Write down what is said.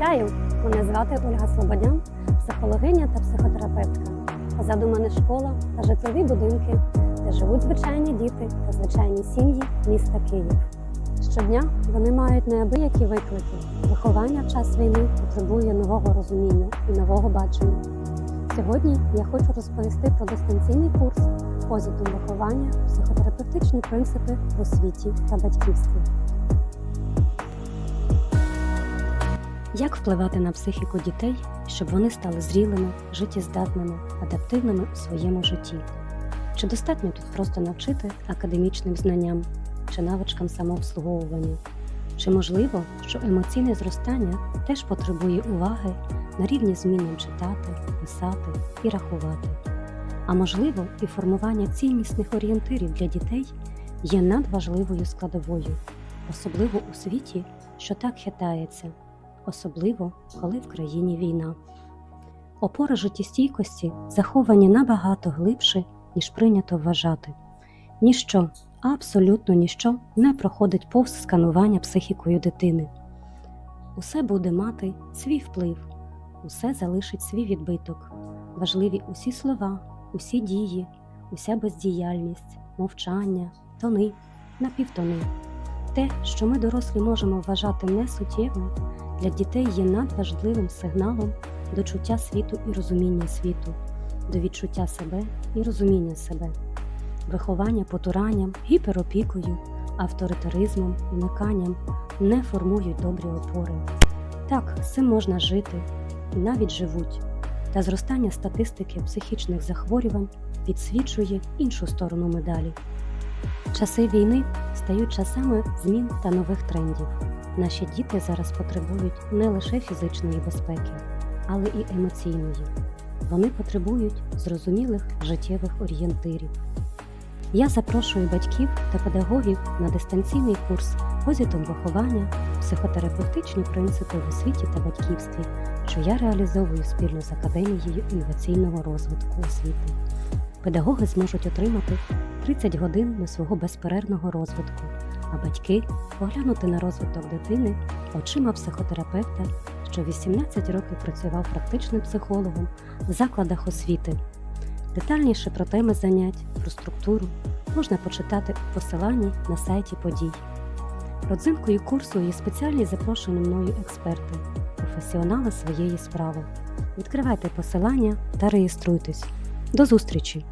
Вітаю! Мене звати Ольга Слободян, психологиня та психотерапевтка. Позаду мене школа та житлові будинки, де живуть звичайні діти та звичайні сім'ї міста Київ. Щодня вони мають неабиякі виклики. Виховання в час війни потребує нового розуміння і нового бачення. Сьогодні я хочу розповісти про дистанційний курс позитив виховання, психотерапевтичні принципи в освіті та батьківстві. Як впливати на психіку дітей, щоб вони стали зрілими, життєздатними, адаптивними у своєму житті? Чи достатньо тут просто навчити академічним знанням чи навичкам самообслуговування? Чи можливо, що емоційне зростання теж потребує уваги на рівні з читати, писати і рахувати? А можливо, і формування ціннісних орієнтирів для дітей є надважливою складовою, особливо у світі, що так хитається особливо коли в країні війна. Опори життєстійкості заховані набагато глибше, ніж прийнято вважати. Ніщо, абсолютно ніщо не проходить повз сканування психікою дитини. Усе буде мати свій вплив, усе залишить свій відбиток. Важливі усі слова, усі дії, уся бездіяльність, мовчання, тони, напівтони. Те, що ми дорослі можемо вважати несуттєвим, для дітей є надважливим сигналом до чуття світу і розуміння світу, до відчуття себе і розуміння себе, виховання потуранням, гіперопікою, авторитаризмом, униканням не формують добрі опори. Так, цим можна жити навіть живуть, та зростання статистики психічних захворювань підсвічує іншу сторону медалі. Часи війни стають часами змін та нових трендів. Наші діти зараз потребують не лише фізичної безпеки, але і емоційної. Вони потребують зрозумілих життєвих орієнтирів. Я запрошую батьків та педагогів на дистанційний курс позитом виховання, психотерапевтичні принципи в освіті та батьківстві, що я реалізовую спільно з Академією інноваційного розвитку освіти. Педагоги зможуть отримати 30 годин на свого безперервного розвитку а батьки поглянути на розвиток дитини очима психотерапевта, що 18 років працював практичним психологом в закладах освіти. Детальніше про теми занять, про структуру можна почитати у посиланні на сайті подій. Родзинкою курсу є спеціальні запрошені мною експерти, професіонали своєї справи. Відкривайте посилання та реєструйтесь. До зустрічі!